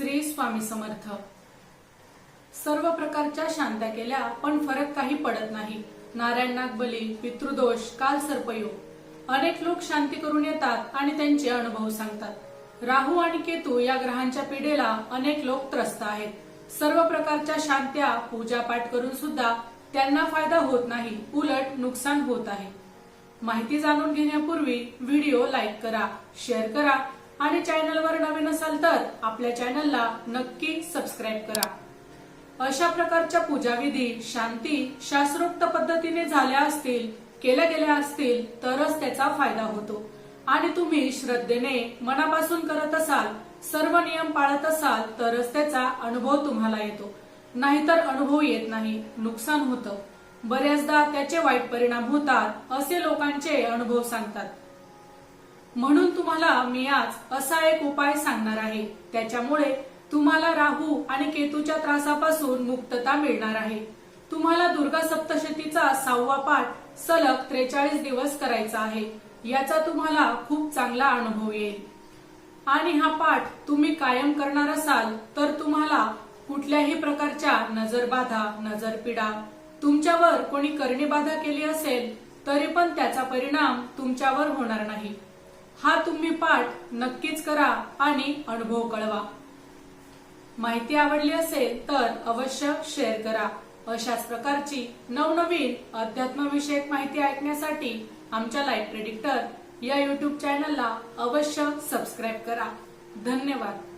श्री स्वामी समर्थ. सर्व प्रकारच्या शांत्या केल्या पण फरक काही पडत नाही. नारायण नागबली पितृदोष काल सर्पयोग अनेक लोक शांती करून येतात आणि त्यांचे अनुभव सांगतात. राहू आणि केतू या ग्रहांच्या पिढेला अनेक लोक त्रस्त आहेत. सर्व प्रकारच्या शांत्या पूजा पाठ करून सुद्धा त्यांना फायदा होत नाही उलट नुकसान होत आहे. माहिती जाणून घेण्यापूर्वी व्हिडिओ लाईक करा शेअर करा आणि चॅनलवर नवीन असाल तर आपल्या चॅनलला नक्की सबस्क्राईब करा. अशा प्रकारच्या पूजाविधी शांती शास्त्रोक्त पद्धतीने झाल्या असतील केल्या गेल्या असतील तरच त्याचा फायदा होतो. आणि तुम्ही श्रद्धेने मनापासून करत असाल सर्व नियम पाळत असाल तरच त्याचा अनुभव तुम्हाला येतो. नाहीतर अनुभव येत नाही नुकसान होतं. बऱ्याचदा त्याचे वाईट परिणाम होतात असे लोकांचे अनुभव सांगतात. म्हणून तुम्हाला मी आज असा एक उपाय सांगणार आहे. त्याच्यामुळे तुम्हाला राहू आणि केतूच्या त्रासापासून मुक्तता मिळणार आहे. तुम्हाला दुर्गा सप्तशतीचा सहावा पाठ सलग त्रेचाळीस दिवस करायचा आहे. याचा तुम्हाला खूप चांगला अनुभव येईल. आणि हा पाठ तुम्ही कायम करणार असाल तर तुम्हाला कुठल्याही प्रकारच्या नजरबाधा नजरपिडा तुमच्यावर कोणी करणीबाधा केली असेल तरी पण त्याचा परिणाम तुमच्यावर होणार नाही. हा तुम्ही पाठ नक्कीच करा आणि अनुभव कळवा. माहिती आवडली असेल तर अवश्य शेअर करा. अशाच प्रकारची नवनवीन अध्यात्मविषयक माहिती ऐकण्यासाठी आमच्या लाईफ प्रेडिक्टर या युट्यूब चॅनलला अवश्य सबस्क्राईब करा. धन्यवाद.